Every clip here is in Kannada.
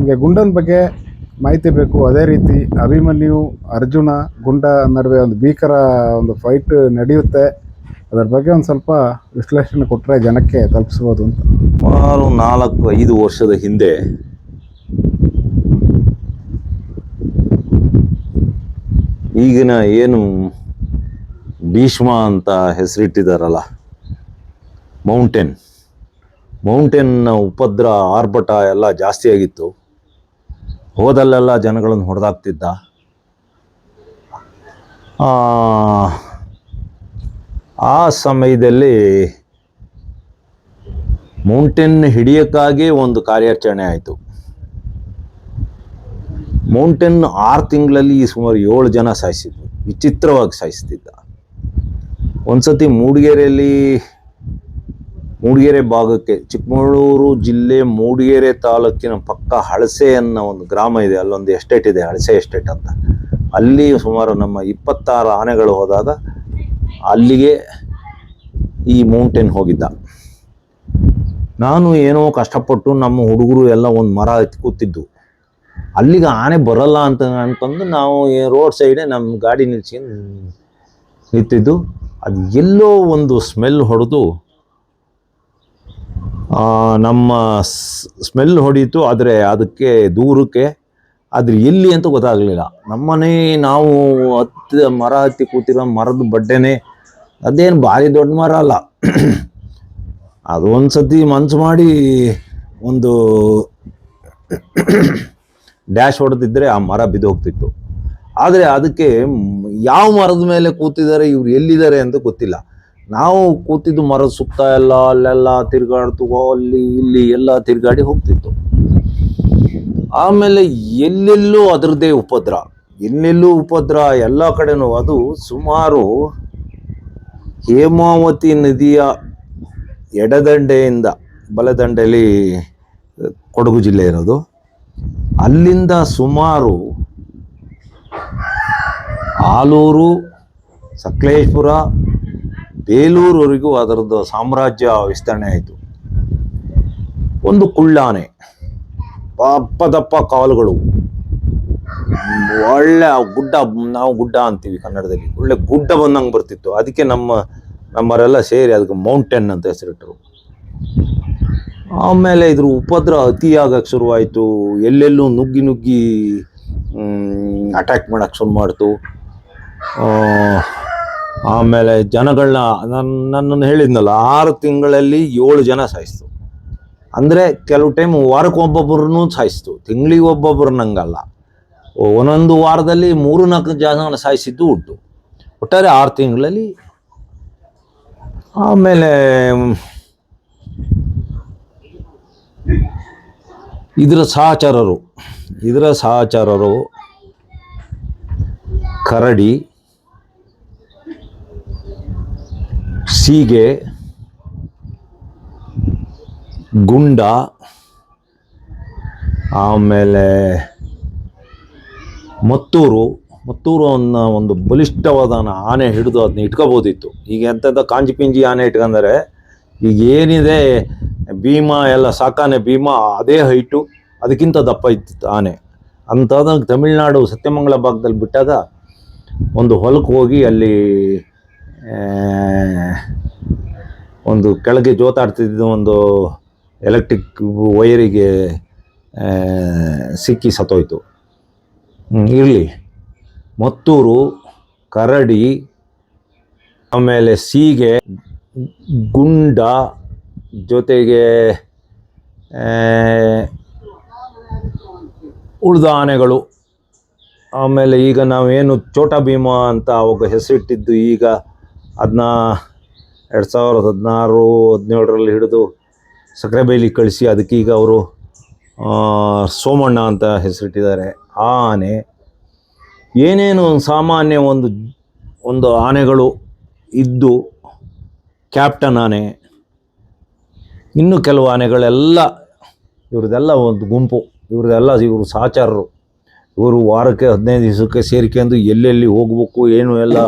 ನಮಗೆ ಗುಂಡನ ಬಗ್ಗೆ ಮಾಹಿತಿ ಬೇಕು. ಅದೇ ರೀತಿ ಅಭಿಮನ್ಯು, ಅರ್ಜುನ, ಗುಂಡ ನಡುವೆ ಒಂದು ಭೀಕರ ಒಂದು ಫೈಟ್ ನಡೆಯುತ್ತೆ. ಅದರ ಬಗ್ಗೆ ಒಂದು ಸ್ವಲ್ಪ ವಿಶ್ಲೇಷಣೆ ಕೊಟ್ಟರೆ ಜನಕ್ಕೆ ತಲುಪಿಸ್ಬೋದು ಅಂತ. ಸುಮಾರು ನಾಲ್ಕು, ಐದು ವರ್ಷದ ಹಿಂದೆ ಈಗಿನ ಏನು ಭೀಷ್ಮ ಅಂತ ಹೆಸರಿಟ್ಟಿದಾರಲ್ಲ ಮೌಂಟೇನ್ ಮೌಂಟೇನ್ನ ಉಪದ್ರ, ಆರ್ಭಟ ಎಲ್ಲ ಜಾಸ್ತಿ ಆಗಿತ್ತು. ಹೋದಲ್ಲೆಲ್ಲ ಜನಗಳನ್ನು ಹೊಡೆದಾಗ್ತಿದ್ದ ಆ, ಸಮಯದಲ್ಲಿ ಮೌಂಟೇನ್ ಹಿಡಿಯೋಕ್ಕಾಗಿ ಒಂದು ಕಾರ್ಯಾಚರಣೆ ಆಯಿತು. ಮೌಂಟೇನ್ ಆರು ತಿಂಗಳಲ್ಲಿ ಸುಮಾರು ಏಳು ಜನ ಸಾಯಿಸಿದ್ರು ವಿಚಿತ್ರವಾಗಿ ಸಾಯಿಸ್ತಿದ್ದ. ಒಂದ್ಸತಿ ಮೂಡಿಗೆರೆಯಲ್ಲಿ ಮೂಡಿಗೆರೆ ಭಾಗಕ್ಕೆ, ಚಿಕ್ಕಮಗಳೂರು ಜಿಲ್ಲೆ ಮೂಡಿಗೆರೆ ತಾಲೂಕಿನ ಪಕ್ಕ ಹಳಸೆ ಅನ್ನೋ ಒಂದು ಗ್ರಾಮ ಇದೆ. ಅಲ್ಲೊಂದು ಎಸ್ಟೇಟ್ ಇದೆ, ಹಳಸೆ ಎಸ್ಟೇಟ್ ಅಂತ. ಅಲ್ಲಿ ಸುಮಾರು ನಮ್ಮ ಇಪ್ಪತ್ತಾರು ಆನೆಗಳು ಹೋದಾಗ ಅಲ್ಲಿಗೆ ಈ ಮೌಂಟೇನ್ ಹೋಗಿದ್ದ. ನಾನು ಏನೋ ಕಷ್ಟಪಟ್ಟು ನಮ್ಮ ಹುಡುಗರು ಎಲ್ಲ ಒಂದು ಮರ ಕೂತಿದ್ದು. ಅಲ್ಲಿಗೆ ಆನೆ ಬರಲ್ಲ ಅಂತ ಅನ್ಕೊಂಡು ನಾವು ರೋಡ್ ಸೈಡೇ ನಮ್ಮ ಗಾಡಿ ನಿಲ್ಸ್ಕೊಂಡು ನಿಂತಿದ್ದು. ಅದು ಎಲ್ಲೋ ಒಂದು ಸ್ಮೆಲ್ ಹೊಡೆದು ನಮ್ಮ ಸ್ಮೆಲ್ ಹೊಡೀತು, ಆದರೆ ಅದಕ್ಕೆ ದೂರಕ್ಕೆ, ಆದರೆ ಎಲ್ಲಿ ಅಂತ ಗೊತ್ತಾಗಲಿಲ್ಲ. ನಮ್ಮನೆ ನಾವು ಹತ್ತಿ, ಮರ ಹತ್ತಿ ಕೂತಿರೋ ಮರದ ಬಡ್ಡೆನೆ ಅದೇನು ಭಾರಿ ದೊಡ್ಡ ಮರ ಅಲ್ಲ. ಅದು ಒಂದು ಸತಿ ಮನ್ಸು ಮಾಡಿ ಒಂದು ಡ್ಯಾಶ್ ಹೊಡೆದಿದ್ರೆ ಆ ಮರ ಬಿದ್ದೋಗ್ತಿತ್ತು ಆದರೆ ಅದಕ್ಕೆ ಯಾವ ಮರದ ಮೇಲೆ ಕೂತಿದ್ದಾರೆ, ಇವ್ರು ಎಲ್ಲಿದ್ದಾರೆ ಅಂತ ಗೊತ್ತಿಲ್ಲ. ನಾವು ಕೂತಿದ್ದು ಮರದ ಸುತ್ತ ಎಲ್ಲ, ಅಲ್ಲೆಲ್ಲ ತಿರ್ಗಾಡ್ತು ಅಲ್ಲಿ, ಇಲ್ಲಿ ಎಲ್ಲ ತಿರ್ಗಾಡಿ ಹೋಗ್ತಿತ್ತು. ಆಮೇಲೆ ಎಲ್ಲೆಲ್ಲೂ ಅದರದ್ದೇ ಉಪದ್ರ. ಎಲ್ಲೆಲ್ಲೂ ಉಪದ್ರ ಎಲ್ಲ ಕಡೆನೂ ಅದು ಸುಮಾರು ಹೇಮಾವತಿ ನದಿಯ ಎಡದಂಡೆಯಿಂದ ಬಲದಂಡೆಯಲ್ಲಿ ಕೊಡಗು ಜಿಲ್ಲೆ ಇರೋದು. ಅಲ್ಲಿಂದ ಸುಮಾರು ಆಲೂರು, ಸಕಲೇಶ್ಪುರ ಬೇಲೂರುವರೆಗೂ ಅದರದ್ದು ಸಾಮ್ರಾಜ್ಯ ವಿಸ್ತರಣೆ ಆಯಿತು. ಒಂದು ಕುಳ್ಳಾನೆ ದಪ್ಪ ಕಾಲುಗಳು. ಒಳ್ಳೆ ಗುಡ್ಡ, ನಾವು ಗುಡ್ಡ ಅಂತೀವಿ ಕನ್ನಡದಲ್ಲಿ. ಒಳ್ಳೆ ಗುಡ್ಡ ಬಂದಂಗೆ ಬರ್ತಿತ್ತು. ಅದಕ್ಕೆ ನಮ್ಮ, ನಮ್ಮವರೆಲ್ಲ ಸೇರಿ ಅದಕ್ಕೆ ಮೌಂಟೇನ್ ಅಂತ ಹೆಸರಿಟ್ಟರು. ಆಮೇಲೆ ಇದ್ರ ಉಪದ್ರ ಅತಿಯಾಗಕ್ಕೆ ಶುರುವಾಯಿತು. ಎಲ್ಲೆಲ್ಲೂ ನುಗ್ಗಿ ನುಗ್ಗಿ ಅಟ್ಯಾಕ್ ಮಾಡೋಕ್ಕೆ ಶುರು ಮಾಡ್ತು. ಆಮೇಲೆ ಜನಗಳನ್ನ ನನ್ನ ನನ್ನನ್ನು ಹೇಳಿದ್ನಲ್ಲ, ಆರು ತಿಂಗಳಲ್ಲಿ ಏಳು ಜನ ಸಾಯಿಸ್ತು. ಅಂದರೆ ಕೆಲವು ಟೈಮ್ ವಾರಕ್ಕೆ ಒಬ್ಬೊಬ್ಬರನ್ನೂ ಸಾಯಿಸ್ತು. ತಿಂಗಳಿಗೆ ಒಬ್ಬೊಬ್ಬರನ್ನಂಗಲ್ಲ ಒಂದೊಂದು ವಾರದಲ್ಲಿ ಮೂರು, ನಾಲ್ಕು ಜನ ಸಾಯಿಸಿದ್ದು ಉಂಟು. ಒಟ್ಟಾರೆ ಆರು ತಿಂಗಳಲ್ಲಿ ಆಮೇಲೆ ಇದರ ಸಹಚರರು ಇದರ ಸಹಚರರು ಕರಡಿ ಸೀಗೆ, ಗುಂಡ, ಆಮೇಲೆ ಮತ್ತೂರು ಮತ್ತೂರು ಅನ್ನೋ ಒಂದು ಬಲಿಷ್ಠವಾದ ಆನೆ ಹಿಡಿದು ಅದನ್ನ ಇಟ್ಕೋಬೋದಿತ್ತು. ಈಗ ಎಂಥದ್ದು ಕಾಂಜಿ ಪಿಂಜಿ ಆನೆ ಇಟ್ಕೊಂಡರೆ ಈಗ ಏನಿದೆ, ಭೀಮ ಎಲ್ಲ ಸಾಕಾನೆ ಭೀಮ ಅದೇ ಹೈಟು ಅದಕ್ಕಿಂತ ದಪ್ಪ ಇತ್ತು ಆನೆ. ಅಂಥದ್ದು ತಮಿಳ್ನಾಡು ಸತ್ಯಮಂಗಲ ಭಾಗದಲ್ಲಿ ಬಿಟ್ಟಾಗ ಒಂದು ಹೊಲಕ್ಕೆ ಹೋಗಿ ಅಲ್ಲಿ ಒಂದು ಕೆಳಗೆ ಜೋತಾಡ್ತಿದ್ದ ಒಂದು ಎಲೆಕ್ಟ್ರಿಕ್ ವೈರಿಗೆ ಸಿಕ್ಕಿ ಸತ್ತೋಯ್ತು. ಇರಲಿ. ಮತ್ತೂರು ಕರಡಿ ಆಮೇಲೆ ಸೀಗೆ ಗುಂಡ ಜೊತೆಗೆ ಉಳಿದ ಆನೆಗಳು ಆಮೇಲೆ ಈಗ ನಾವೇನು ಚೋಟ ಭೀಮ ಅಂತ ಅವಾಗ ಹೆಸರಿಟ್ಟಿದ್ದು ಈಗ ಅದನ್ನ ಎರಡು ಸಾವಿರದ ಹದಿನಾರು, ಹದಿನೇಳರಲ್ಲಿ ಹಿಡಿದು ಸಕ್ಕರೆಬೈಲಿ ಕಳಿಸಿ ಅದಕ್ಕೆ ಈಗ ಅವರು ಸೋಮಣ್ಣ ಅಂತ ಹೆಸರಿಟ್ಟಿದ್ದಾರೆ. ಆ ಆನೆ ಏನೇನು ಸಾಮಾನ್ಯ ಒಂದು ಒಂದು ಆನೆಗಳು ಇದ್ದು ಕ್ಯಾಪ್ಟನ್ ಆನೆ, ಇನ್ನು ಕೆಲವು ಆನೆಗಳೆಲ್ಲ ಇವ್ರದ್ದೆಲ್ಲ ಒಂದು ಗುಂಪು, ಇವ್ರದ್ದೆಲ್ಲ ಇವರು ಸಹಚಾರರು ಇವರು ವಾರಕ್ಕೆ ಹದಿನೈದು ದಿವಸಕ್ಕೆ ಸೇರಿಕೆಂದು ಎಲ್ಲೆಲ್ಲಿ ಹೋಗಬೇಕು, ಏನು ಎಲ್ಲ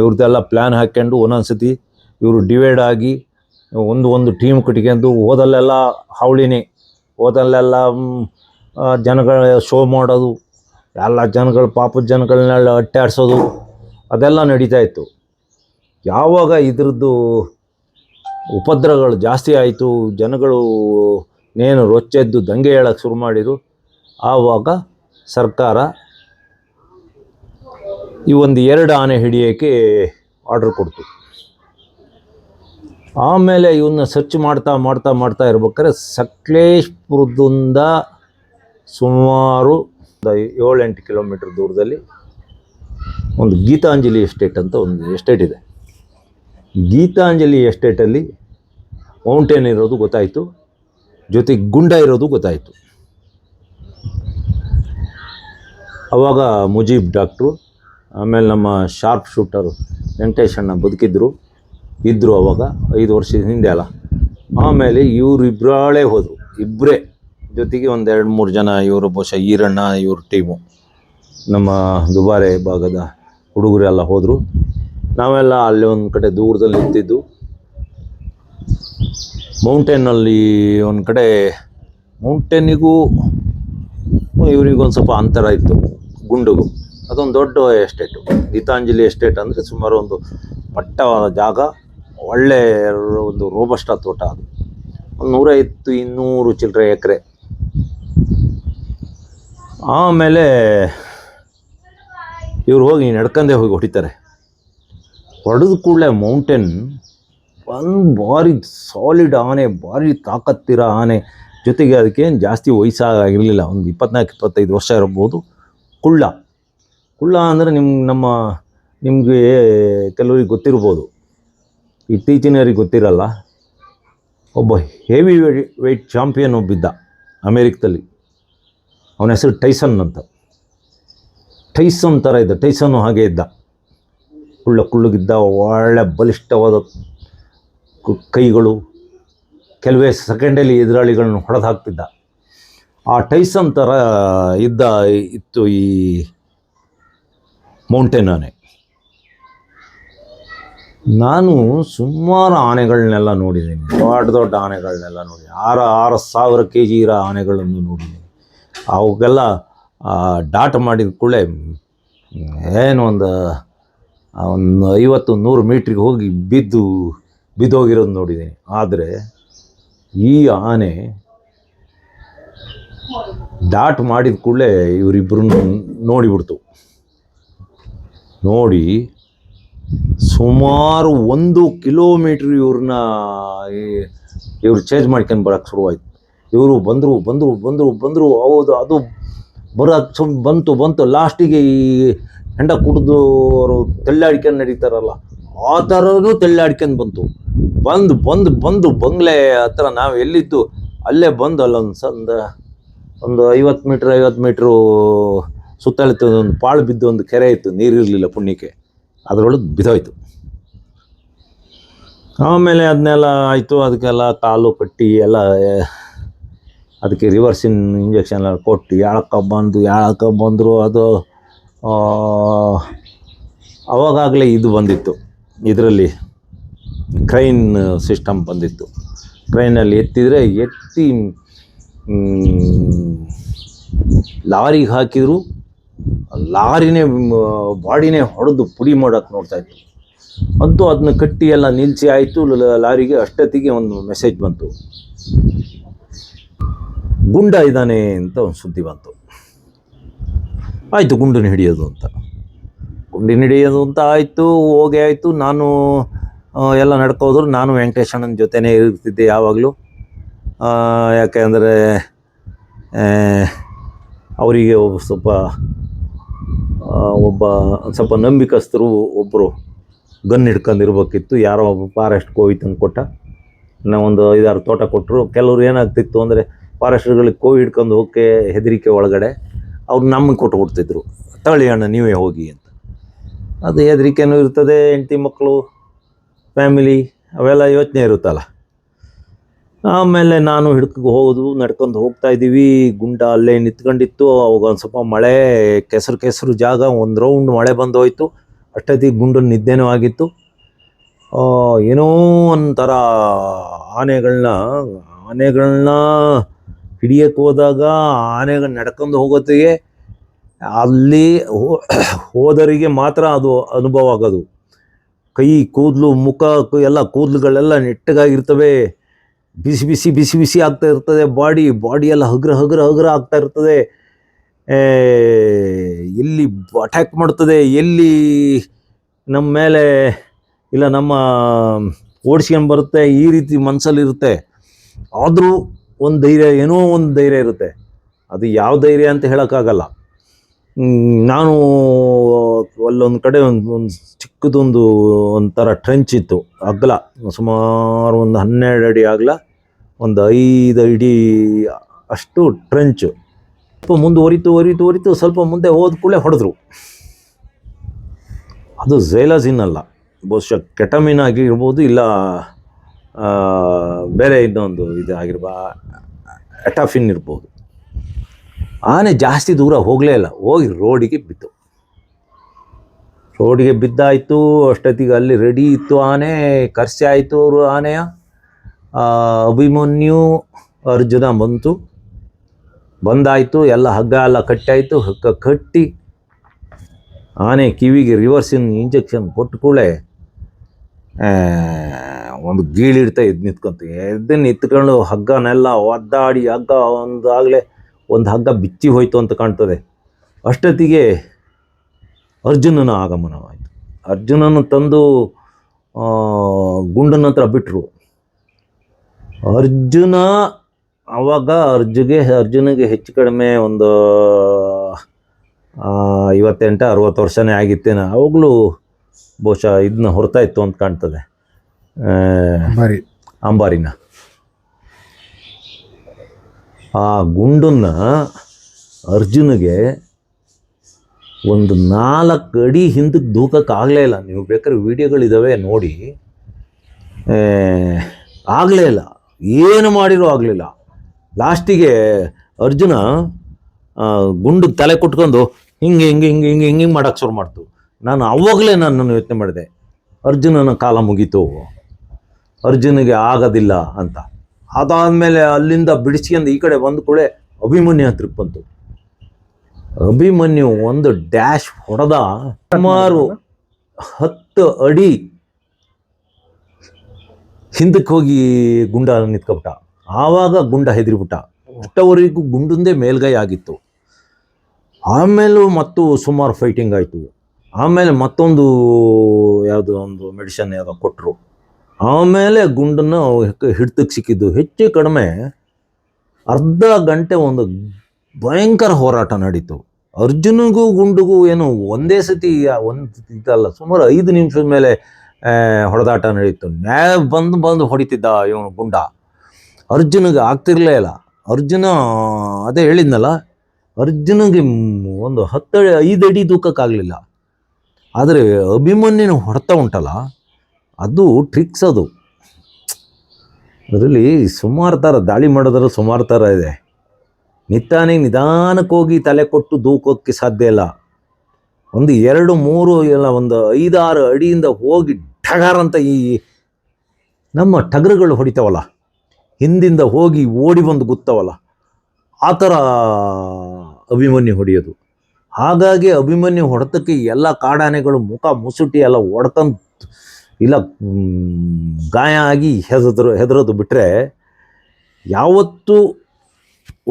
ಇವ್ರದ್ದೆಲ್ಲ ಪ್ಲ್ಯಾನ್ ಹಾಕ್ಕೊಂಡು ಒಂದೊಂದು ಸತಿ ಇವರು ಡಿವೈಡ್ ಆಗಿ ಒಂದು ಒಂದು ಟೀಮ್ ಕಟ್ಕೊಂಡು ಹೋದಲ್ಲೆಲ್ಲ ಹಾವಳಿನೇ ಹೋದಲ್ಲೆಲ್ಲ ಜನಗಳ ಶೋ ಮಾಡೋದು, ಎಲ್ಲ ಜನಗಳು ಪಾಪದ ಜನಗಳನ್ನೆಲ್ಲ ಅಟ್ಟಾಡ್ಸೋದು ಅದೆಲ್ಲ ನಡೀತಾ ಇತ್ತು. ಯಾವಾಗ ಇದ್ರದ್ದು ಉಪದ್ರವಗಳು ಜಾಸ್ತಿ ಆಯಿತು, ಜನಗಳು ನೇನು ರೊಚ್ಚೆದ್ದು ದಂಗೆ ಹೇಳಕ್ಕೆ ಶುರು ಮಾಡಿದರು, ಆವಾಗ ಸರ್ಕಾರ ಈ ಒಂದು ಎರಡು ಆನೆ ಹಿಡಿಯೋಕ್ಕೆ ಆರ್ಡ್ರ್ ಕೊಡ್ತು. ಆಮೇಲೆ ಇವನ್ನ ಸರ್ಚ್ ಮಾಡ್ತಾ ಮಾಡ್ತಾ ಮಾಡ್ತಾ ಇರ್ಬೇಕಾದ್ರೆ ಸಕಲೇಶ್ಪುರದಿಂದ ಸುಮಾರು ಏಳೆಂಟು ಕಿಲೋಮೀಟ್ರ್ ದೂರದಲ್ಲಿ ಒಂದು ಗೀತಾಂಜಲಿ ಎಸ್ಟೇಟ್ ಅಂತ ಒಂದು ಎಸ್ಟೇಟ್ ಇದೆ. ಗೀತಾಂಜಲಿ ಎಸ್ಟೇಟಲ್ಲಿ ಮೌಂಟೇನ್ ಇರೋದು ಗೊತ್ತಾಯಿತು ಜೊತೆಗೆ ಗುಂಡ ಇರೋದು ಗೊತ್ತಾಯಿತು. ಅವಾಗ ಮುಜೀಬ್ ಡಾಕ್ಟ್ರು ಆಮೇಲೆ ನಮ್ಮ ಶಾರ್ಪ್ ಶೂಟರು ವೆಂಕಟೇಶ್ ಅಣ್ಣ ಬದುಕಿದ್ರು ಇದ್ದರು ಅವಾಗ, ಐದು ವರ್ಷದ ಹಿಂದೆ ಅಲ್ಲ. ಆಮೇಲೆ ಇವರು ಇಬ್ಬರಾಳೇ ಹೋದರು ಇಬ್ಬರೇ ಜೊತೆಗೆ ಒಂದು ಎರಡು ಮೂರು ಜನ, ಇವರು ಬಹುಶಃ ಈರಣ್ಣ, ಇವ್ರ ಟೀಮು ನಮ್ಮ ದುಬಾರೆ ಭಾಗದ ಹುಡುಗರೆಲ್ಲ ಹೋದರು. ನಾವೆಲ್ಲ ಅಲ್ಲಿ ಒಂದು ಕಡೆ ದೂರದಲ್ಲಿ ಇದ್ದಿದ್ದು ಮೌಂಟೇನಲ್ಲಿ ಒಂದು ಕಡೆ, ಮೌಂಟೇನಿಗೂ ಇವರಿಗೊಂದು ಸ್ವಲ್ಪ ಅಂತರ ಇತ್ತು, ಗುಂಡುಗು. ಅದೊಂದು ದೊಡ್ಡ ಎಸ್ಟೇಟು ಗೀತಾಂಜಲಿ ಎಸ್ಟೇಟ್ ಅಂದರೆ ಸುಮಾರು ಒಂದು ಪಟ್ಟವಾದ ಜಾಗ, ಒಳ್ಳೆ ಒಂದು ರೋಬಸ್ಟ ತೋಟ ಅದು. ಒಂದು ನೂರೈವತ್ತು ಇನ್ನೂರು ಚಿಲ್ಲರೆ ಎಕರೆ. ಆಮೇಲೆ ಇವ್ರು ಹೋಗಿ ನಡ್ಕಂದೇ ಹೋಗಿ ಹೊಡಿತಾರೆ. ಹೊಡೆದ ಕೂಡಲೇ ಮೌಂಟೇನ್ ಒಂದು ಭಾರಿ ಸಾಲಿಡ್ ಆನೆ ಭಾರಿ ತಾಕತ್ತಿರೋ ಆನೆ. ಜೊತೆಗೆ ಅದಕ್ಕೇನು ಜಾಸ್ತಿ ವಯಸ್ಸಾಗಿರಲಿಲ್ಲ, ಒಂದು ಇಪ್ಪತ್ನಾಲ್ಕು, ಇಪ್ಪತ್ತೈದು ವರ್ಷ ಇರ್ಬೋದು ಕುಳ್ಳ. ಕುಳ್ಳ ಅಂದರೆ ನಿಮ್ಮ ನಮ್ಮ, ನಿಮಗೆ ಕೆಲವರಿಗೆ ಗೊತ್ತಿರ್ಬೋದು. ಇತ್ತೀಚಿನವರಿಗೆ ಗೊತ್ತಿರಲ್ಲ. ಒಬ್ಬ ಹೆವಿ ವೆಯ್ಟ್ ಚಾಂಪಿಯನ್ ಒಬ್ಬಿದ್ದ ಅಮೇರಿಕದಲ್ಲಿ. ಅವನ ಹೆಸರು ಟೈಸನ್ ಅಂತ. ಟೈಸನ್ ಥರ ಇದ್ದ, ಟೈಸನ್ನು ಹಾಗೆ ಇದ್ದ. ಕುಳ್ಳ ಕುಳ್ಳಗಿದ್ದ, ಒಳ್ಳೆ ಬಲಿಷ್ಠವಾದ ಕೈಗಳು. ಕೆಲವೇ ಸೆಕೆಂಡಲ್ಲಿ ಎದುರಾಳಿಗಳನ್ನು ಹೊಡೆದು ಹಾಕ್ತಿದ್ದ. ಆ ಟೈಸನ್ ಥರ ಇದ್ದ, ಇತ್ತು ಈ ಮೌಂಟೇನ್ ಆನೆ ನಾನು ಸುಮಾರು ಆನೆಗಳನ್ನೆಲ್ಲ ನೋಡಿದ್ದೀನಿ. ದೊಡ್ಡ ದೊಡ್ಡ ಆನೆಗಳನ್ನೆಲ್ಲ ನೋಡಿ ಆರು ಆರು ಸಾವಿರ ಕೆ ಜಿ ಇರೋ ಆನೆಗಳನ್ನು ನೋಡಿದ್ದೀನಿ. ಅವಕ್ಕೆಲ್ಲ ಡಾಟ್ ಮಾಡಿದ ಕೂಡಲೇ, ಏನು ಒಂದು ಒಂದು ಐವತ್ತು, ನೂರು ಮೀಟ್ರಿಗೆ ಹೋಗಿ ಬಿದ್ದು, ಬಿದ್ದೋಗಿರೋದು ನೋಡಿದ್ದೀನಿ. ಆದರೆ, ಈ ಆನೆ ಡಾಟ್ ಮಾಡಿದ ಕೂಡಲೇ ಇವರಿಬ್ಬರನ್ನು ನೋಡಿಬಿಡ್ತು. ನೋಡಿ ಸುಮಾರು ಒಂದು ಕಿಲೋಮೀಟ್ರ್ ಇವ್ರನ್ನ ಇವ್ರು ಚೇಂಜ್ ಮಾಡ್ಕೊಂಡು ಬರೋಕ್ಕೆ ಶುರುವಾಯಿತು. ಇವರು ಬಂದರು ಬಂದರು ಬಂದರು ಬಂದರು, ಹೌದು, ಅದು ಬರೋಕ್ಕೆ ಸುಮ್ ಬಂತು ಬಂತು. ಲಾಸ್ಟಿಗೆ ಈ ಹೆಂಡ ಕುಡಿದು ಅವರು ತೆಳ್ಳಾಡ್ಕೊಂಡು ನಡೀತಾರಲ್ಲ, ಆ ಥರನೂ ತೆಳ್ಳಾಡ್ಕೊಂಡು ಬಂತು. ಬಂದು ಬಂದು ಬಂದು ಬಂಗ್ಲೆ ಹತ್ರ ನಾವು ಎಲ್ಲಿದ್ದು ಅಲ್ಲೇ ಬಂದು ಅಲ್ಲೊಂದು ಸಂದ, ಒಂದು ಐವತ್ತು ಮೀಟ್ರ್ ಐವತ್ತು ಮೀಟ್ರು ಸುತ್ತಳತೆ ಒಂದು ಪಾಳು ಬಿದ್ದು ಒಂದು ಕೆರೆ ಇತ್ತು ನೀರಿರಲಿಲ್ಲ ಪುಣ್ಯಕ್ಕೆ. ಅದರೊಳಗೆ ಬಿದ್ದೋಯ್ತು. ಆಮೇಲೆ ಅದನ್ನೆಲ್ಲ ಆಯಿತು, ಅದಕ್ಕೆಲ್ಲ ಕಾಲು ಕಟ್ಟಿ ಎಲ್ಲ ಅದಕ್ಕೆ ರಿವರ್ಸಿನ್ ಇಂಜೆಕ್ಷನ್ ಎಲ್ಲ ಕೊಟ್ಟು, ಯಾಳಕ್ಕ ಬಂದು, ಯಾಳಕ್ಕ ಬಂದರು ಅದು ಅವಾಗಾಗಲೇ ಇದು ಬಂದಿತ್ತು. ಇದರಲ್ಲಿ ಕ್ರೈನ್ ಸಿಸ್ಟಮ್ ಬಂದಿತ್ತು. ಕ್ರೈನಲ್ಲಿ ಎತ್ತಿದರೆ ಎತ್ತಿ ಲಾರಿಗೆ ಹಾಕಿದ್ರು. ಲಾರಿನೇ ಬಾಡಿನೇ ಹೊಡೆದು ಪುಡಿ ಮಾಡೋಕ್ಕೆ ನೋಡ್ತಾ ಇತ್ತು ಅಂತೂ ಅದನ್ನ ಕಟ್ಟಿ ಎಲ್ಲ ನಿಲ್ಲಿಸಿ ಆಯಿತು ಲಾರಿಗೆ ಅಷ್ಟೊತ್ತಿಗೆ ಒಂದು ಮೆಸೇಜ್ ಬಂತು. ಗುಂಡ ಇದ್ದಾನೆ ಅಂತ ಒಂದು ಸುದ್ದಿ ಬಂತು. ಆಯಿತು ಗುಂಡನ್ನು ಹಿಡಿಯೋದು ಅಂತ. ಗುಂಡಿನ ಹಿಡಿಯೋದು ಅಂತ ಆಯಿತು, ಹೋಗಿ ಆಯಿತು. ನಾನು ಎಲ್ಲ ನಡ್ಕೋದ್ರು, ನಾನು ವೆಂಕಟೇಶಣ್ಣನ ಜೊತೆನೇ ಇರ್ತಿದ್ದೆ ಯಾವಾಗಲೂ. ಯಾಕೆಂದರೆ ಅವರಿಗೆ ಒಬ್ಬ ಸ್ವಲ್ಪ ಒಬ್ಬ ಸ್ವಲ್ಪ ನಂಬಿಕಸ್ಥರು ಒಬ್ಬರು ಗನ್ ಹಿಡ್ಕೊಂಡಿರ್ಬೇಕಿತ್ತು. ಯಾರೋ ಒಬ್ಬ ಫಾರೆಸ್ಟ್ ಕೋವಿ ತಂದು ಕೊಟ್ಟ. ಒಂದು ಐದಾರು ತೋಟ ಕೊಟ್ಟರು ಕೆಲವ್ರು ಏನಾಗ್ತಿತ್ತು ಅಂದರೆ ಫಾರೆಸ್ಟ್ಗಳಿಗೆ ಕೋವಿ ಹಿಡ್ಕೊಂಡು ಹೋಗಕ್ಕೆ ಹೆದರಿಕೆ ಒಳಗಡೆ ಅವ್ರು ನಮಗೆ ಕೊಟ್ಟು ತಳಿ ಅಣ್ಣ, ನೀವೇ ಹೋಗಿ ಅಂತ. ಅದು ಹೆದರಿಕೆನೂ ಇರ್ತದೆ, ಹೆಂಡತಿ ಮಕ್ಕಳು ಫ್ಯಾಮಿಲಿ ಅವೆಲ್ಲ ಯೋಚನೆ ಇರುತ್ತಲ್ಲ. ಆಮೇಲೆ ನಾನು ಹಿಡ್ಕೊ ಹೋಗೋದು, ನಡ್ಕೊಂಡು ಹೋಗ್ತಾ ಇದ್ದೀವಿ. ಗುಂಡ ಅಲ್ಲೇ ನಿಂತ್ಕೊಂಡಿತ್ತು. ಅವಾಗ ಒಂದು ಸ್ವಲ್ಪ ಮಳೆ, ಕೆಸರು ಕೆಸರು ಜಾಗ, ಒಂದು ರೌಂಡ್ ಮಳೆ ಬಂದು ಹೋಯಿತು ಅಷ್ಟೊತ್ತಿಗೆ ಗುಂಡು ನಿದ್ದೆನೂ ಆಗಿತ್ತು. ಏನೋ ಒಂಥರ ಆನೆಗಳನ್ನ ಆನೆಗಳನ್ನ ಹಿಡಿಯಕ್ಕೆ ಹೋದಾಗ ಆನೆಗಳು ನಡ್ಕೊಂಡು ಹೋಗೋತ್ತಿಗೆ ಅಲ್ಲಿ ಹೋದರಿಗೆ ಮಾತ್ರ ಅದು ಅನುಭವ ಆಗೋದು. ಕೈ, ಕೂದಲು, ಮುಖ ಎಲ್ಲ ಕೂದಲುಗಳೆಲ್ಲ ನೆಟ್ಟಗಾಗಿರ್ತವೆ. ಬಿಸಿ ಬಿಸಿ ಬಿಸಿ ಬಿಸಿ ಆಗ್ತಾ ಇರ್ತದೆ ಬಾಡಿ ಬಾಡಿ ಎಲ್ಲ ಹಗ್ರ ಹಗ್ರ ಹಗುರ ಆಗ್ತಾ ಇರ್ತದೆ. ಎಲ್ಲಿ ಅಟ್ಯಾಕ್ ಮಾಡ್ತದೆ, ಎಲ್ಲಿ ನಮ್ಮ ಮೇಲೆ, ಇಲ್ಲ ನಮ್ಮ ಓಡಿಸ್ಕೊಂಡು ಬರುತ್ತೆ, ಈ ರೀತಿ ಮನಸ್ಸಲ್ಲಿರುತ್ತೆ ಆದರೂ ಒಂದು ಧೈರ್ಯ, ಏನೋ ಒಂದು ಧೈರ್ಯ ಇರುತ್ತೆ. ಅದು ಯಾವ ಧೈರ್ಯ ಅಂತ ಹೇಳೋಕ್ಕಾಗಲ್ಲ. ನಾನು ಅಲ್ಲೊಂದು ಕಡೆ ಒಂದು ಒಂದು ಚಿಕ್ಕದೊಂದು ಒಂಥರ ಟ್ರೆಂಚ್ ಇತ್ತು, ಅಗಲ, ಸುಮಾರು ಒಂದು ಹನ್ನೆರಡು ಅಡಿ ಆಗಲ ಒಂದು ಐದು ಅಡಿ ಅಷ್ಟು ಟ್ರೆಂಚು ಸ್ವಲ್ಪ ಮುಂದೆ ಒರಿತು ಒರಿತು ಒರಿತು ಸ್ವಲ್ಪ ಮುಂದೆ ಹೋದ ಕೂಡಲೇ ಹೊಡೆದ್ರು. ಅದು ಝೈಲಾಜಿನ್ ಅಲ್ಲ. ಬಹುಶಃ ಕೆಟಮಿನ್ ಆಗಿರ್ಬೋದು ಇಲ್ಲ ಬೇರೆ ಇನ್ನೊಂದು ಇದು ಆಗಿರ್ಬಾ ಎಟಾಫಿನ್ ಇರ್ಬೋದು. ಆನೆ ಜಾಸ್ತಿ ದೂರ ಹೋಗಲೇ ಇಲ್ಲ. ಹೋಗಿ ರೋಡಿಗೆ ಬಿತ್ತು. ರೋಡಿಗೆ ಬಿದ್ದಾಯಿತು, ಅಷ್ಟೊತ್ತಿಗೆ ಅಲ್ಲಿ ರೆಡಿ ಇತ್ತು ಆನೆ, ಕರ್ಸೆ ಆಯಿತು ಅವರು ಆನೆಯ. ಅಭಿಮನ್ಯು ಅರ್ಜುನ ಬಂತು. ಬಂದಾಯಿತು, ಎಲ್ಲ ಹಗ್ಗ ಎಲ್ಲ ಕಟ್ಟಾಯಿತು. ಹಗ್ಗ ಕಟ್ಟಿ ಆನೆ ಕಿವಿಗೆ ರಿವರ್ಸಿನ್ ಇಂಜೆಕ್ಷನ್ ಕೊಟ್ಟು ಕೂಡಲೇ ಒಂದು ಗೀಳಿಡ್ತಾ ಎದ್ದು ನಿಂತ್ಕೊಂತ, ಎದ್ದು ನಿಂತ್ಕೊಂಡು ಹಗ್ಗನೆಲ್ಲ ಒದ್ದಾಡಿ ಹಗ್ಗ ಒಂದು ಆಗಲೇ ಒಂದು ಹಗ್ಗ ಬಿಚ್ಚಿ ಹೋಯ್ತು ಅಂತ ಕಾಣ್ತದೆ. ಅಷ್ಟೊತ್ತಿಗೆ ಅರ್ಜುನನ ಆಗಮನವಾಯಿತು. ಅರ್ಜುನನ ತಂದು ಗುಂಡನ ಹತ್ರ ಬಿಟ್ಟರು ಅರ್ಜುನ ಆವಾಗ ಅರ್ಜುಗೆ ಅರ್ಜುನಿಗೆ ಹೆಚ್ಚು ಕಡಿಮೆ ಒಂದು ಐವತ್ತೆಂಟು ಅರುವತ್ತು ವರ್ಷನೇ ಆಗಿತ್ತೇನೆ ಅವಾಗಲೂ ಬಹುಶಃ ಇದನ್ನ ಹೊರತಾ ಇತ್ತು ಅಂತ ಕಾಣ್ತದೆ. ಅಂಬಾರಿನ. ಆ ಗುಂಡನ್ನ ಅರ್ಜುನಿಗೆ ಒಂದು ನಾಲ್ಕು ಅಡಿ ಹಿಂದಕ್ಕೆ ದೂಕಕ್ಕೆ ಆಗಲೇ ಇಲ್ಲ. ನೀವು ಬೇಕಾದ್ರೆ ವಿಡಿಯೋಗಳಿದ್ದಾವೆ ನೋಡಿ. ಆಗಲೇ ಇಲ್ಲ. ಏನು ಮಾಡಿರೂ ಆಗಲಿಲ್ಲ. ಲಾಸ್ಟಿಗೆ ಅರ್ಜುನ ಗುಂಡು ತಲೆ ಕುಟ್ಕೊಂಡು ಹಿಂಗೆ ಹಿಂಗೆ ಹಿಂಗೆ ಹಿಂಗೆ ಹಿಂಗೆ ಹಿಂಗೆ ಮಾಡೋಕ್ಕೆ ಶುರು ಮಾಡ್ತು. ನಾನು ಅವಾಗಲೇ ನಾನು ಯೋಚನೆ ಮಾಡಿದೆ, ಅರ್ಜುನನ ಕಾಲ ಮುಗೀತು. ಅರ್ಜುನಿಗೆ ಆಗೋದಿಲ್ಲ ಅಂತ. ಅದಾದಮೇಲೆ ಅಲ್ಲಿಂದ ಬಿಡಿಸ್ಕೊಂಡು ಈ ಕಡೆ ಬಂದ ಕೂಡಲೇ ಅಭಿಮನ್ಯು ಹತ್ರಕ್ಕೆ ಬಂತು. ಅಭಿಮನ್ಯು ಒಂದು ಡ್ಯಾಶ್ ಹೊಡೆದ ಸುಮಾರು ಹತ್ತು ಅಡಿ ಹಿಂದಕ್ಕೆ ಹೋಗಿ ಗುಂಡ ನಿಂತ್ಕೊಬಿಟ್ಟ. ಆವಾಗ ಗುಂಡ ಹೆದರಿಬಿಟ್ಟ. ಅಷ್ಟವರೆಗೂ ಗುಂಡೊಂದೇ ಮೇಲ್ಗೈ ಆಗಿತ್ತು. ಆಮೇಲೂ ಮತ್ತು ಸುಮಾರು ಫೈಟಿಂಗ್ ಆಯಿತು. ಆಮೇಲೆ ಮತ್ತೊಂದು ಯಾವುದೋ ಒಂದು ಮೆಡಿಷನ್ ಯಾವುದೋ ಕೊಟ್ಟರು ಆಮೇಲೆ ಗುಂಡನ್ನು ಹಿಡ್ತಕ್ಕೆ ಸಿಕ್ಕಿದ್ದು ಹೆಚ್ಚು ಕಡಿಮೆ ಅರ್ಧ ಗಂಟೆ ಒಂದು ಭಯಂಕರ ಹೋರಾಟ ನಡೀತು. ಅರ್ಜುನಿಗೂ ಗುಂಡುಗೂ ಏನು ಒಂದೇ ಸತಿ, ಒಂದು ಇದಲ್ಲ, ಸುಮಾರು ಐದು ನಿಮಿಷದ ಮೇಲೆ ಹೊಡೆದಾಟ ನಡೆಯಿತು ನ್ಯಾ ಬಂದು ಬಂದು ಹೊಡಿತಿದ್ದ ಇವನು ಗುಂಡ. ಅರ್ಜುನಿಗೆ ಆಗ್ತಿರ್ಲೇ ಇಲ್ಲ. ಅರ್ಜುನ ಅದೇ ಹೇಳಿದ್ನಲ್ಲ, ಅರ್ಜುನಿಗೆ ಒಂದು ಹತ್ತು ಐದು ಅಡಿ ದೂಕಕ್ಕಾಗಲಿಲ್ಲ ಆದರೆ ಅಭಿಮನ್ಯನ ಹೊಡೆತ ಉಂಟಲ್ಲ, ಅದು ಟ್ರಿಕ್ಸ್ ಅದು. ಅದರಲ್ಲಿ ಸುಮಾರು ಥರ, ದಾಳಿ ಮಾಡೋದ್ರ ಸುಮಾರು ಥರ ಇದೆ. ನಿತ್ತಾನೆ ನಿಧಾನಕ್ಕೆ ಹೋಗಿ ತಲೆ ಕೊಟ್ಟು ದೂಕೋಕ್ಕೆ ಸಾಧ್ಯ ಇಲ್ಲ. ಒಂದು ಎರಡು ಮೂರು ಇಲ್ಲ ಒಂದು ಐದಾರು ಅಡಿಯಿಂದ ಹೋಗಿ ಠಗಾರ್ ಅಂತ ಈ ನಮ್ಮ ಟಗರುಗಳು ಹೊಡಿತಾವಲ್ಲ, ಹಿಂದಿಂದ ಹೋಗಿ ಓಡಿ ಬಂದು ಗೊತ್ತವಲ್ಲ, ಆ ಥರ ಅಭಿಮನ್ಯು ಹೊಡೆಯೋದು. ಹಾಗಾಗಿ ಅಭಿಮನ್ಯು ಹೊಡೆತಕ್ಕೆ ಎಲ್ಲ ಕಾಡಾನೆಗಳು ಮುಖ ಮುಸುಟಿ ಎಲ್ಲ ಹೊಡ್ಕೊಂಡು ಇಲ್ಲ ಗಾಯ ಆಗಿ ಹೆದರು ಹೆದರೋದು ಬಿಟ್ಟರೆ ಯಾವತ್ತೂ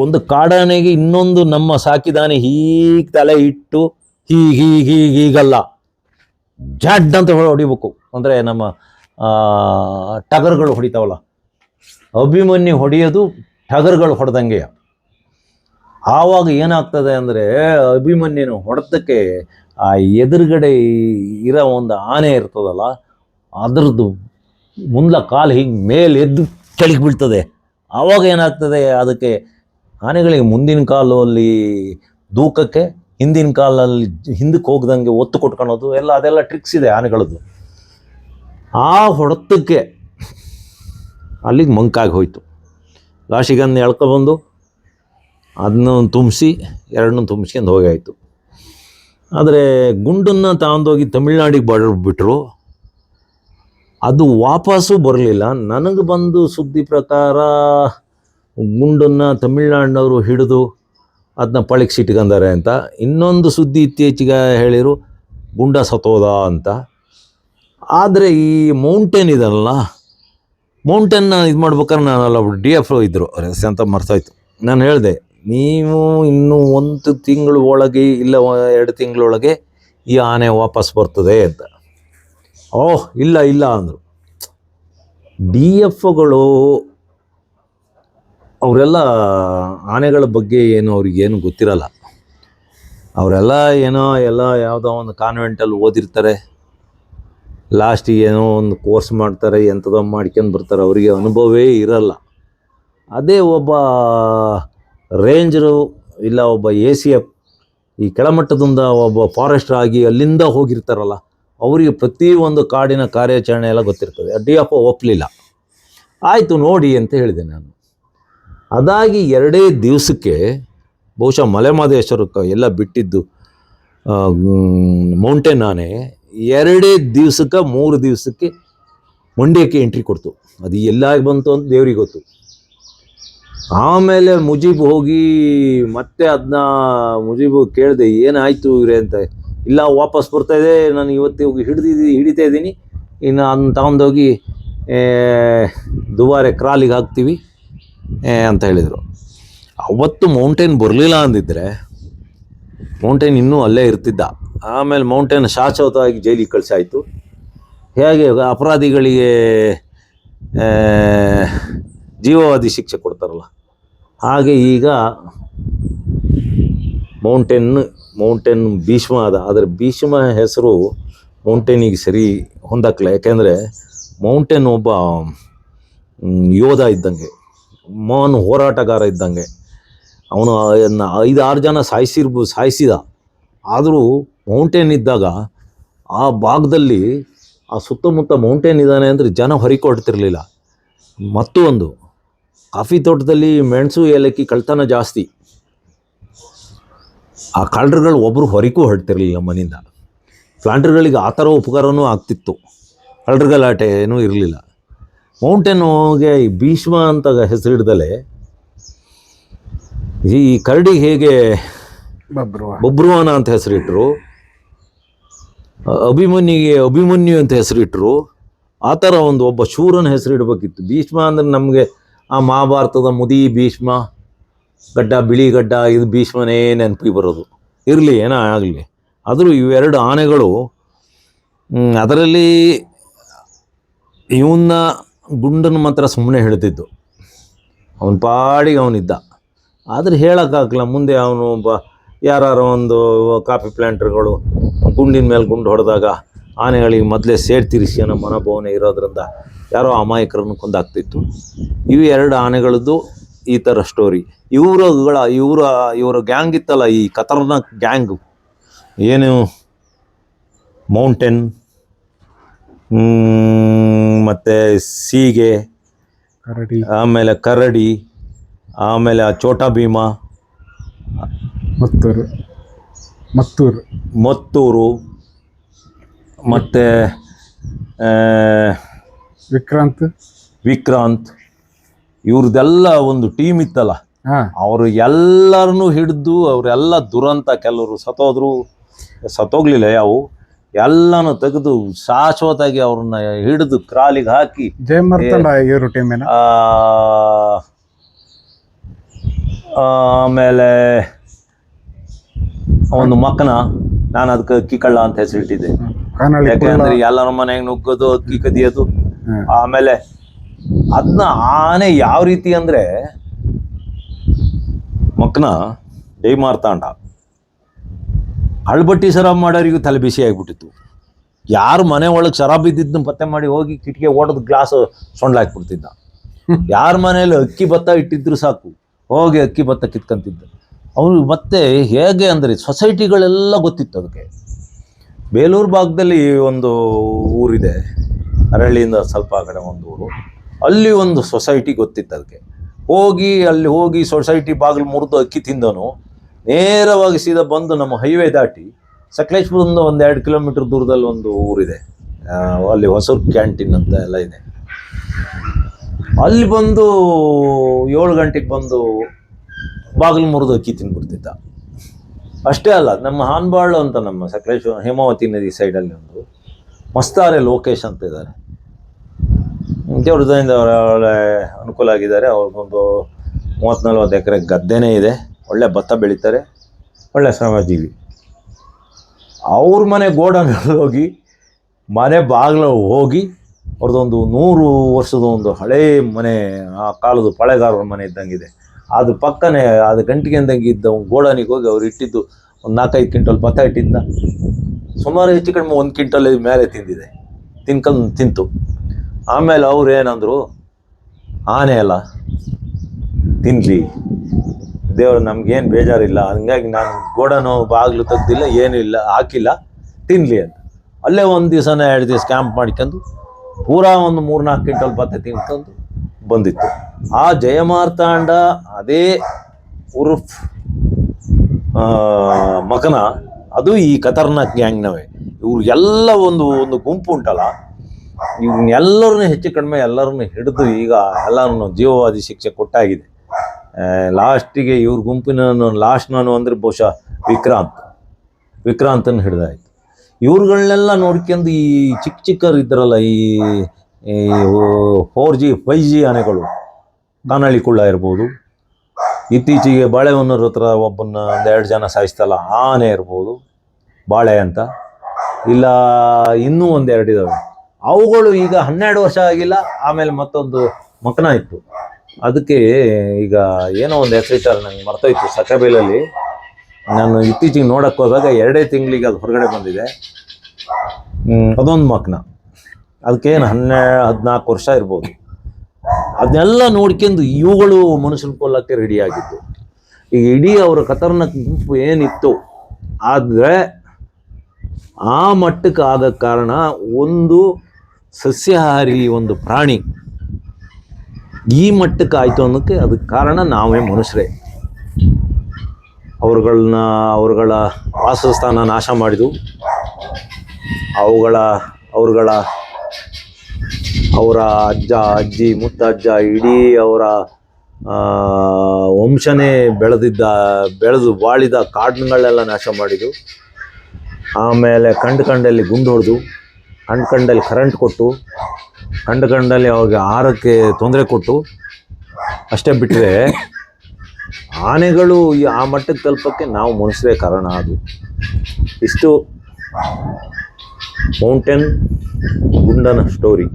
ಒಂದು ಕಾಡಾನೆಗೆ ಇನ್ನೊಂದು ನಮ್ಮ ಸಾಕಿದಾನೆ ಹೀಗೆ ತಲೆ ಇಟ್ಟು ಹೀಗೆ ಹೀಗೆ ಹೀಗೆ ಹೀಗಲ್ಲ. ಜಡ್ ಅಂತ ಹೊಡ್- ಹೊಡಿಬೇಕು. ಅಂದರೆ ನಮ್ಮ ಟಗರ್ಗಳು ಹೊಡಿತಾವಲ್ಲ. ಅಭಿಮನ್ಯು ಹೊಡೆಯೋದು ಟಗರ್ಗಳು ಹೊಡೆದಂಗೆ ಆವಾಗ ಏನಾಗ್ತದೆ ಅಂದರೆ ಅಭಿಮನ್ಯನ ಹೊಡೆದಕ್ಕೆ ಆ ಎದುರುಗಡೆ ಇರೋ ಒಂದು ಆನೆ ಇರ್ತದಲ್ಲ, ಅದರದ್ದು ಮುಂದೆ ಕಾಲು ಹಿಂಗೆ ಮೇಲೆ ಎದ್ದು ಕೆಳಗೆ ಬೀಳ್ತದೆ. ಆವಾಗ ಏನಾಗ್ತದೆ, ಅದಕ್ಕೆ ಆನೆಗಳಿಗೆ ಮುಂದಿನ ಕಾಲಲ್ಲಿ ದೂಕಕ್ಕೆ ಹಿಂದಿನ ಕಾಲದಲ್ಲಿ ಹಿಂದಕ್ಕೆ ಹೋಗ್ದಂಗೆ ಒತ್ತು ಕೊಟ್ಕೊಳೋದು, ಎಲ್ಲ ಅದೆಲ್ಲ ಟ್ರಿಕ್ಸ್ ಇದೆ ಆನೆಗಳದ್ದು. ಆ ಹೊಡೆತಕ್ಕೆ ಅಲ್ಲಿಗೆ ಮಂಕಾಗಿ ಹೋಯ್ತು. ಲಾಶಿಗನ್ನು ಎಳ್ಕೊಬಂದು ಅದನ್ನ ತುಂಬಿಸಿ ಎರಡನ್ನೂ ತುಂಬಿಸ್ಕೊಂಡು ಹೋಗಾಯಿತು ಆದರೆ ಗುಂಡನ್ನು ತಗೊಂಡೋಗಿ ತಮಿಳ್ನಾಡಿಗೆ ಬಿಟ್ಟರು ಅದು ವಾಪಸ್ಸು ಬರಲಿಲ್ಲ. ನನಗೆ ಬಂದು ಸುದ್ದಿ ಪ್ರಕಾರ ಗುಂಡನ್ನು ತಮಿಳ್ನಾಡಿನವರು ಹಿಡಿದು ಅದನ್ನ ಪಳಕ್ಸಿ ಇಟ್ಕೊಂಡಾರೆ ಅಂತ. ಇನ್ನೊಂದು ಸುದ್ದಿ ಇತ್ತೀಚೆಗೆ ಹೇಳಿರು, ಗುಂಡ ಸತೋದ ಅಂತ. ಆದರೆ ಈ ಮೌಂಟೇನ್ ಇದಲ್ಲ ಮೌಂಟೇನ್ ಇದು ಮಾಡ್ಬೇಕಾದ್ರೆ ನಾನು ಅಲ್ಲ ಡಿ ಎಫ್ ಇದ್ದರು ಅಂತ ಮರ್ತೋಯ್ತು ನಾನು ಹೇಳಿದೆ, ನೀವು ಇನ್ನು ಒಂದು ತಿಂಗಳು ಒಳಗೆ ಇಲ್ಲ ಎರಡು ತಿಂಗಳೊಳಗೆ ಈ ಆನೆ ವಾಪಸ್ ಬರ್ತದೆ ಅಂತ. ಓಹ್, ಇಲ್ಲ ಇಲ್ಲ ಅಂದರು. ಡಿ ಎಫ್ಗಳು ಅವರೆಲ್ಲ ಆನೆಗಳ ಬಗ್ಗೆ ಏನು ಅವ್ರಿಗೇನು ಗೊತ್ತಿರಲ್ಲ. ಅವರೆಲ್ಲ ಏನೋ ಎಲ್ಲ ಯಾವುದೋ ಒಂದು ಕಾನ್ವೆಂಟಲ್ಲಿ ಓದಿರ್ತಾರೆ. ಲಾಸ್ಟಿಗೆ ಏನೋ ಒಂದು ಕೋರ್ಸ್ ಮಾಡ್ತಾರೆ, ಎಂಥದೋ ಮಾಡ್ಕೊಂಡು ಬರ್ತಾರೆ. ಅವರಿಗೆ ಅನುಭವವೇ ಇರಲ್ಲ. ಅದೇ ಒಬ್ಬ ರೇಂಜರು ಇಲ್ಲ ಒಬ್ಬ ಎ ಸಿ ಎಫ್ ಈ ಕೆಳಮಟ್ಟದಿಂದ ಒಬ್ಬ ಫಾರೆಸ್ಟರ್ ಆಗಿ ಅಲ್ಲಿಂದ ಹೋಗಿರ್ತಾರಲ್ಲ, ಅವರಿಗೆ ಪ್ರತಿಯೊಂದು ಕಾಡಿನ ಕಾರ್ಯಾಚರಣೆ ಎಲ್ಲ ಗೊತ್ತಿರ್ತದೆ. ಎಫ್ ಒಪ್ಪಲಿಲ್ಲ ಆಯಿತು ನೋಡಿ ಅಂತ ಹೇಳಿದೆ ನಾನು. ಅದಾಗಿ ಎರಡೇ ದಿವಸಕ್ಕೆ ಬಹುಶಃ ಮಲೆಮಹದೇಶ್ವರಕ್ಕೆ ಎಲ್ಲ ಬಿಟ್ಟಿದ್ದು ಮೌಂಟೇನ್ ಆನೆ ಎರಡೇ ದಿವಸಕ್ಕೆ ಮೂರು ದಿವಸಕ್ಕೆ ಮಂಡ್ಯಕ್ಕೆ ಎಂಟ್ರಿ ಕೊಡ್ತು. ಅದು ಎಲ್ಲಾಗಿ ಬಂತು ಅಂತ ದೇವ್ರಿಗೆ ಗೊತ್ತು. ಆಮೇಲೆ ಮುಜೀಬ್ ಹೋಗಿ ಮತ್ತೆ ಅದನ್ನ ಮುಜೀಬ್ ಕೇಳಿದೆ, ಏನಾಯ್ತು ಇವ್ರೆ ಅಂತ. ಇಲ್ಲ, ವಾಪಸ್ ಬರ್ತಾ ಇದೆ, ನಾನು ಇವತ್ತು ಹೋಗಿ ಹಿಡಿದಿದ್ದು, ಹಿಡಿತಾ ಇದ್ದೀನಿ. ಇನ್ನು ಅದನ್ನ ತಗೊಂಡೋಗಿ ದುಬಾರೆ, ಕ್ರಾಲಿಗೆ ಹಾಕ್ತೀವಿ. ಅಂತ ಹೇಳಿದರು. ಅವತ್ತು ಮೌಂಟೇನ್ ಬರಲಿಲ್ಲ ಅಂದಿದ್ದರೆ ಮೌಂಟೇನ್ ಇನ್ನೂ ಅಲ್ಲೇ ಇರ್ತಿದ್ದ. ಆಮೇಲೆ ಮೌಂಟೇನ್ ಶಾಶ್ವತವಾಗಿ ಜೈಲಿಗೆ ಕಳಿಸಾಯಿತು ಹೇಗೆ ಅಪರಾಧಿಗಳಿಗೆ ಜೀವವಾದಿ ಶಿಕ್ಷೆ ಕೊಡ್ತಾರಲ್ಲ, ಹಾಗೆ ಈಗ ಮೌಂಟೇನ್ ಮೌಂಟೇನ್ ಭೀಷ್ಮ ಅದ. ಆದರೆ ಭೀಷ್ಮ ಹೆಸರು ಮೌಂಟೇನಿಗೆ ಸರಿ ಹೊಂದಕ್ಲ ಯಾಕೆಂದರೆ ಮೌಂಟೇನ್ ಒಬ್ಬ ಯೋಧ ಇದ್ದಂಗೆ. ಮೋಹನ್ ಹೋರಾಟಗಾರ ಇದ್ದಂಗೆ. ಅವನು ಐದು ಆರು ಜನ ಸಾಯಿಸಿರ್ಬೋದು ಸಾಯಿಸಿದ. ಆದರೂ ಮೌಂಟೇನ್ ಇದ್ದಾಗ ಆ ಭಾಗದಲ್ಲಿ ಆ ಸುತ್ತಮುತ್ತ ಮೌಂಟೇನ್ ಇದ್ದಾನೆ ಅಂದರೆ ಜನ ಹೊರಿಕೊಡ್ತಿರ್ಲಿಲ್ಲ. ಮತ್ತು ಒಂದು ಕಾಫಿ ತೋಟದಲ್ಲಿ ಮೆಣಸು ಏಲಕ್ಕಿ ಕಳ್ತನ ಜಾಸ್ತಿ. ಆ ಕಳ್ಳರುಗಳು ಒಬ್ಬರು ಹೊರಿಕೂ ಹೊರಡ್ತಿರ್ಲಿಲ್ಲ ಮನೆಯಿಂದ ಪ್ಲಾಂಟರ್ಗಳಿಗೆ ಆ ಥರ ಉಪಕಾರವೂ ಆಗ್ತಿತ್ತು. ಕಳ್ಳರ ಗಲಾಟೆ ಏನೂ ಇರಲಿಲ್ಲ. ಮೌಂಟೇನ್ಗೆ ಈ ಭೀಷ್ಮ ಅಂತ ಹೆಸರಿಡ್ದಲೆ ಈ ಕರಡಿಗೆ ಹೇಗೆ ಬಬ್ರುವ. ಬಬ್ರುವಾನ ಅಂತ ಹೆಸರಿಟ್ರು ಅಭಿಮನ್ಯಿಗೆ ಅಭಿಮನ್ಯುಗೆ ಅಭಿಮನ್ಯು ಅಂತ ಹೆಸರಿಟ್ರು ಆ ಥರ ಒಂದು ಒಬ್ಬ ಶೂರನ ಹೆಸರಿಡಬೇಕಿತ್ತು ಭೀಷ್ಮ ಅಂದರೆ ನಮಗೆ ಆ ಮಹಾಭಾರತದ ಮುದಿ ಭೀಷ್ಮ ಗಡ್ಡ ಬಿಳಿ ಗಡ್ಡ ಇದು ಭೀಷ್ಮನೇ ನೆನಪಿಗೆ ಬರೋದು. ಇರಲಿ ಏನೋ ಆಗಲಿ. ಆದರೂ ಇವೆರಡು ಆನೆಗಳು ಅದರಲ್ಲಿ ಇವನ್ನ ಗುಂಡನ್ನು ಮಾತ್ರ ಸುಮ್ಮನೆ ಹೇಳ್ತಿದ್ದು. ಅವನ ಪಾಡಿಗೆ ಅವನಿದ್ದ. ಆದರೆ ಹೇಳೋಕ್ಕಾಗಲ್ಲ ಮುಂದೆ ಅವನು ಒಬ್ಬ ಯಾರು ಒಂದು ಕಾಫಿ ಪ್ಲ್ಯಾಂಟರ್ಗಳು ಗುಂಡಿನ ಮೇಲೆ ಗುಂಡು ಹೊಡೆದಾಗ ಆನೆಗಳಿಗೆ ಮೊದಲೇ ಸೇಡ್ ತೀರಿಸಿ ಅನ್ನೋ ಮನೋಭಾವನೆ ಇರೋದ್ರಿಂದ ಯಾರೋ ಅಮಾಯಕರನ್ನು ಕೊಂದಾಗ್ತಿತ್ತು ಇವು ಎರಡು ಆನೆಗಳದ್ದು ಈ ಥರ ಸ್ಟೋರಿ ಇವರುಗಳ, ಇವರ ಇವರ ಗ್ಯಾಂಗ್ ಇತ್ತಲ್ಲ ಈ ಖತರ್ನಾಕ್ ಗ್ಯಾಂಗು ಏನು? ಮೌಂಟೇನ್ ಮತ್ತು ಸೀಗೆ ಕರಡಿ. ಆಮೇಲೆ ಕರಡಿ ಆಮೇಲೆ ಆ ಚೋಟಾ ಭೀಮ ಮತ್ತೂರು. ಮತ್ತೂರು. ಮತ್ತೂರು ಮತ್ತು ವಿಕ್ರಾಂತ್. ವಿಕ್ರಾಂತ್ ಇವ್ರದ್ದೆಲ್ಲ ಒಂದು ಟೀಮ್ ಇತ್ತಲ್ಲ ಅವರು ಎಲ್ಲರನ್ನೂ ಹಿಡಿದು ಅವರೆಲ್ಲ ದುರಂತ ಕೆಲವರು ಸತ್ತೋದ್ರು ಸತ್ತೋಗ್ಲಿಲ್ಲ ಯಾವು? ಎಲ್ಲನೂ ತೆಗೆದು ಶಾಶ್ವತವಾಗಿ ಅವ್ರನ್ನ ಹಿಡಿದು ಕ್ರಾಲಿಗೆ ಹಾಕಿ ಇವರು ಟೀಮಿನ ಆಮೇಲೆ ಒಂದು ಮಕ್ಕನ ನಾನು ಅದಕ್ಕೆ ಅಕ್ಕಿ ಕಳ್ಳ ಅಂತ ಹೆಸರಿಟ್ಟಿದ್ದೆ. ಯಾಕಂದ್ರೆ ಎಲ್ಲರ ಮನೆಗೆ ನುಗ್ಗೋದು ಅಕ್ಕಿ ಕದಿಯೋದು. ಆಮೇಲೆ ಅದನ್ನ ಆನೆ ಯಾವ ರೀತಿ ಅಂದ್ರೆ ಮಕ್ಕನ ಜೈ ಮಾರ್ತಾಂಡ ಹಳ್ಬಟ್ಟಿ ಶರಾಬ್ ಮಾಡೋರಿಗೂ ತಲೆ ಬಿಸಿ ಆಗಿಬಿಟ್ಟಿತ್ತು. ಯಾರು ಮನೆ ಒಳಗೆ ಶರಾಬ್ ಪತ್ತೆ ಮಾಡಿ ಹೋಗಿ ಕಿಟಕಿ ಓಡೋದು ಗ್ಲಾಸ್ ಸೊಂಡ್ಲಾಕ್ಬಿಡ್ತಿದ್ದ. ಯಾರ ಮನೆಯಲ್ಲಿ ಅಕ್ಕಿ ಭತ್ತ ಇಟ್ಟಿದ್ರು ಸಾಕು. ಹೋಗಿ ಅಕ್ಕಿ ಭತ್ತ ಕಿತ್ಕೊಂತಿದ್ದ. ಅವನು ಮತ್ತೆ ಹೇಗೆ ಅಂದರೆ ಸೊಸೈಟಿಗಳೆಲ್ಲ ಗೊತ್ತಿತ್ತು ಅದಕ್ಕೆ. ಬೇಲೂರು ಭಾಗದಲ್ಲಿ ಒಂದು ಊರಿದೆ. ಅರಳ್ಳಿಯಿಂದ ಸ್ವಲ್ಪ ಕಡೆ ಒಂದು ಊರು. ಅಲ್ಲಿ ಒಂದು ಸೊಸೈಟಿ ಗೊತ್ತಿತ್ತು ಅದಕ್ಕೆ. ಹೋಗಿ ಅಲ್ಲಿ ಹೋಗಿ ಸೊಸೈಟಿ ಬಾಗಿಲು ಮುರಿದು ಅಕ್ಕಿ ತಿಂದನು ನೇರವಾಗಿ ಸೀದಾ ಬಂದು ನಮ್ಮ ಹೈವೇ ದಾಟಿ ಸಕಲೇಶ್ಪುರದಿಂದ ಒಂದು ಎರಡು ಕಿಲೋಮೀಟರ್ ದೂರದಲ್ಲಿ ಒಂದು ಊರಿದೆ. ಅಲ್ಲಿ ಹೊಸೂರು ಕ್ಯಾಂಟೀನ್ ಅಂತ ಎಲ್ಲ ಇದೆ. ಅಲ್ಲಿ ಬಂದು ಏಳು ಗಂಟೆಗೆ ಬಂದು ಬಾಗಿಲು ಮುರಿದು ಅಕ್ಕಿ ತಿಂದ್ಬಿಡ್ತಿದ್ದ ಅಷ್ಟೇ ಅಲ್ಲ, ನಮ್ಮ ಹಾನ್ಬಾಳು ಅಂತ ನಮ್ಮ ಸಕಲೇಶ್ವರ ಹೇಮಾವತಿ ನದಿ ಸೈಡಲ್ಲಿ ಒಂದು ಮಸ್ತಾರೆ ಲೋಕೇಶ್ ಅಂತ ಇದ್ದಾರೆ ದೇವ್ರ ದಯದಿಂದ ಅವರ ಒಳ್ಳೆ ಅನುಕೂಲ ಆಗಿದ್ದಾರೆ. ಅವ್ರಿಗೊಂದು ಮೂವತ್ತು ನಲ್ವತ್ತು ಎಕರೆ ಗದ್ದೆನೇ ಇದೆ. ಒಳ್ಳೆ ಭತ್ತ ಬೆಳೀತಾರೆ. ಒಳ್ಳೆ ಶ್ರಮಜೀವಿ. ಅವ್ರ ಮನೆ ಗೋಡನಲ್ಲಿ ಹೋಗಿ ಮನೆ ಬಾಗಿಲು ಹೋಗಿ ಅವ್ರದ್ದೊಂದು ನೂರು ವರ್ಷದ ಒಂದು ಹಳೇ ಮನೆ ಆ ಕಾಲದ ಪಳೆಗಾರರ ಮನೆ ಇದ್ದಂಗಿದೆ. ಅದು ಪಕ್ಕನೇ ಅದು ಗಂಟಿಗೆ ಅಂದಂಗೆ ಇದ್ದ ಒಂದು ಗೋಡನಿಗೆ ಹೋಗಿ ಅವ್ರು ಇಟ್ಟಿದ್ದು ಒಂದು ನಾಲ್ಕೈದು ಕ್ವಿಂಟಲ್ ಭತ್ತ ಇಟ್ಟಿದ್ದ ಸುಮಾರು ಹೆಚ್ಚು ಕಡಿಮೆ ಒಂದು ಕ್ವಿಂಟಲ್ ಮೇಲೆ ತಿಂದಿದೆ. ತಿನ್ಕೊಂಡು ತಿಂತು. ಆಮೇಲೆ ಅವ್ರು ಏನಂದರು ಆನೆ ಅಲ್ಲ ತಿನ್ಲಿ. ದೇವ್ರು, ನಮ್ಗೇನು ಬೇಜಾರಿಲ್ಲ. ಹಂಗಾಗಿ ನಾನು ಗೋಡನು ಬಾಗಿಲು ತೆಗ್ದಿಲ್ಲ, ಏನೂ ಇಲ್ಲ, ಹಾಕಿಲ್ಲ. ತಿನ್ಲಿ ಅಂತ. ಅಲ್ಲೇ ಒಂದು ದಿವಸನ ಎರಡು ದಿವಸ ಕ್ಯಾಂಪ್ ಮಾಡ್ಕೊಂಡು ಪೂರಾ ಒಂದು ಮೂರ್ನಾಲ್ಕು ಕ್ವಿಂಟಲ್ ಭತ್ತ ತಿಂತಂದು ಬಂದಿತ್ತು. ಆ ಜಯಮಾರ್ತಾಂಡ ಅದೇ ಉರುಫ್ ಮಕನ ಅದು ಈ ಖತರ್ನಾಕ್ ಗ್ಯಾಂಗ್ನವೇ. ಇವ್ರು ಎಲ್ಲ ಒಂದು ಒಂದು ಗುಂಪು ಉಂಟಲ್ಲ ಇವ್ನೆಲ್ಲರನ್ನೂ ಹೆಚ್ಚು ಕಡಿಮೆ ಎಲ್ಲರನ್ನೂ ಹಿಡಿದು ಈಗ ಎಲ್ಲರನ್ನು ಜೀವವಾದಿ ಶಿಕ್ಷೆ ಕೊಟ್ಟಾಗಿದೆ. ಲಾಸ್ಟಿಗೆ ಇವ್ರ ಗುಂಪಿನ ಲಾಸ್ಟ್ ನಾನು ಅಂದರೆ ಬಹುಶಃ ವಿಕ್ರಾಂತ್. ವಿಕ್ರಾಂತನ ಹಿಡ್ದಾಯ್ತು. ಇವ್ರುಗಳನ್ನೆಲ್ಲ ನೋಡ್ಕೊಂಡು ಈ ಚಿಕ್ಕ ಚಿಕ್ಕರು ಇದ್ರಲ್ಲ ಈ ಫೋರ್ ಜಿ ಫೈ ಜಿ ಆನೆಗಳು ಕಾನಳ್ಳಿ ಕುಳ್ಳ ಇರ್ಬೋದು. ಇತ್ತೀಚೆಗೆ ಬಾಳೆಹೊನ್ನೂರ ಹತ್ರ ಒಬ್ಬನ್ನ ಒಂದೆರಡು ಜನ ಸಾಯಿಸ್ತಲ್ಲ ಆನೆ ಇರ್ಬೋದು, ಬಾಳೆ ಅಂತ. ಇಲ್ಲ, ಇನ್ನೂ ಒಂದೆರಡು ಇದ್ದಾವೆ ಅವುಗಳು ಈಗ ಹನ್ನೆರಡು ವರ್ಷ ಆಗಿಲ್ಲ, ಆಮೇಲೆ ಮತ್ತೊಂದು ಮಕ್ಕನ ಇತ್ತು. ಅದಕ್ಕೆ ಈಗ ಏನೋ ಒಂದು ಹೆಸರಿಟ್ಟಾರೆ ನಂಗೆ ಮರ್ತೋಯ್ತು ಸಕ್ಕಬೇಲಲ್ಲಿ ನಾನು ಇತ್ತೀಚೆಗೆ ನೋಡಕ್ಕೆ ಹೋದಾಗ ಎರಡೇ ತಿಂಗಳಿಗೆ ಅದು ಹೊರಗಡೆ ಬಂದಿದೆ. ಅದೊಂದು ಮಕ್ನ ಅದಕ್ಕೇನು ಹನ್ನೆ ಹದಿನಾಲ್ಕು ವರ್ಷ ಇರ್ಬೋದು. ಅದನ್ನೆಲ್ಲ ನೋಡ್ಕೊಂಡು ಇವುಗಳು ಮನುಷ್ಯನ ಕೊಲ್ಲಕ್ಕೆ ರೆಡಿ ಆಗಿದ್ದು. ಈಗ ಇಡೀ ಅವರ ಖತರ್ನಾಕ್ ಗುಂಪು ಏನಿತ್ತು ಆದರೆ ಆ ಮಟ್ಟಕ್ಕೆ ಆದ ಕಾರಣ ಒಂದು ಸಸ್ಯಾಹಾರಿ ಒಂದು ಪ್ರಾಣಿ. ಈ ಮಟ್ಟಕ್ಕೆ ಆಯಿತು ಅನ್ನೋಕ್ಕೆ ಅದಕ್ಕೆ ಕಾರಣ ನಾವೇ ಮನುಷ್ಯರೇ. ಅವ್ರುಗಳನ್ನ ಅವ್ರುಗಳ ವಾಸಸ್ಥಾನ ನಾಶ ಮಾಡಿದವು. ಅವುಗಳ, ಅವ್ರುಗಳ, ಅವರ ಅಜ್ಜ, ಅಜ್ಜಿ, ಮುತ್ತಜ್ಜ, ಇಡೀ ಅವರ ವಂಶನೇ ಬೆಳೆದಿದ್ದ, ಬೆಳೆದು ಬಾಳಿದ ಕಾಡುಗಳೆಲ್ಲ ನಾಶ ಮಾಡಿದ್ದು ಆಮೇಲೆ ಕಂಡು ಕಂಡಲ್ಲಿ ಗುಂಡು ಹೊಡೆದು ಕಂಡು ಕಂಡಲ್ಲಿ ಕರೆಂಟ್ ಕೊಟ್ಟು ಕಂಡು ಕಂಡಲ್ಲಿ ಅವ್ರಿಗೆ ಆಹಾರಕ್ಕೆ ತೊಂದರೆ ಕೊಟ್ಟು ಅಷ್ಟೇ ಬಿಟ್ಟರೆ ಆನೆಗಳು ಈ ಆ ಮಟ್ಟಕ್ಕೆ ತಲುಪಕ್ಕೆ ನಾವು ಮನುಷ್ಯರೇ ಕಾರಣ ಅದು. ಇಷ್ಟು ಮೌಂಟೇನ್ ಗುಂಡನ ಸ್ಟೋರಿ.